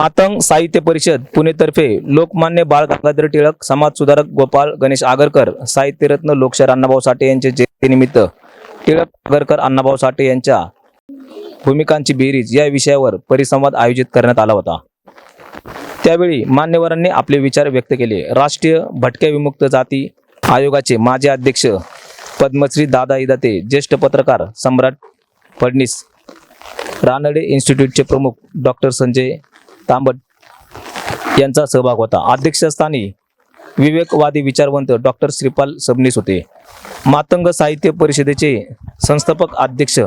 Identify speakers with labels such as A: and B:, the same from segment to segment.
A: मातंग साहित्य परिषद पुणेतर्फे लोकमान्य बाळ गंगाधर टिळक समाज सुधारक गोपाळ गणेश आगरकर साहित्यरत्न लोकशाहीर अण्णाभाऊ साठे यांच्या जयंतीनिमित्त टिळक आगरकर अण्णाभाऊ साठे यांच्या भूमिकांची बेरीज या विषयावर परिसंवाद आयोजित करण्यात आला होता. त्यावेळी मान्यवरांनी आपले विचार व्यक्त केले. राष्ट्रीय भटक्या विमुक्त जाती आयोगाचे माजी अध्यक्ष पद्मश्री दादा इदाते ज्येष्ठ पत्रकार सम्राट फडणीस रानडे इन्स्टिट्यूटचे प्रमुख डॉक्टर संजय तांबट यांचा सहभाग होता. अध्यक्षस्थानी विवेकवादी विचारवंत डॉक्टर श्रीपाल सबनीस होते. मातंग साहित्य परिषदेचे संस्थापक अध्यक्ष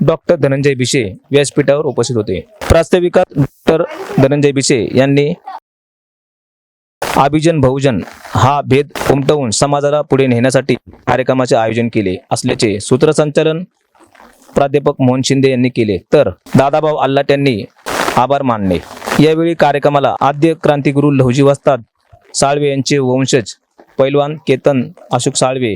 A: डॉक्टर धनंजय भिशे व्यासपीठावर उपस्थित होते. प्रास्ताविकात डॉक्टर धनंजय भिशे यांनी अभिजन बहुजन हा भेद उमटवून समाजाला पुढे नेण्यासाठी कार्यक्रमाचे आयोजन केले असल्याचे सूत्रसंचालन प्राध्यापक मोहन शिंदे यांनी केले. तर दादाभाऊ आल्लाट यांनी आभार मानले. यावेळी कार्यक्रमाला आद्य क्रांतिगुरू लहुजी वस्ताद साळवे यांचे वंशज पैलवान केतन अशोक साळवे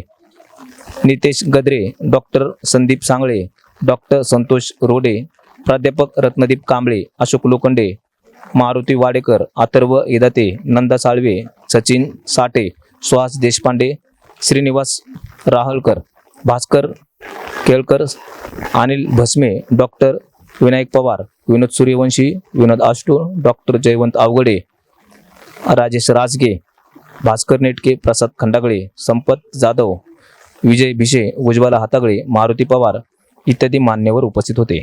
A: नितेश गद्रे डॉक्टर संदीप सांगळे डॉक्टर संतोष रोडे प्राध्यापक रत्नदीप कांबळे अशोक लोखंडे मारुती वाडेकर अथर्व इदाते नंदा साळवे सचिन साठे सुहास देशपांडे श्रीनिवास राहलकर भास्कर केळकर अनिल भस्मे डॉक्टर विनायक पवार विनोद सूर्यवंशी विनोद आष्टो डॉक्टर जयवंत आवगडे राजेश राजगे भास्कर नेटके प्रसाद खंडागळे संपत जाधव विजय भिशे उज्ज्वला हातागळे मारुती पवार इत्यादी मान्यवर उपस्थित होते.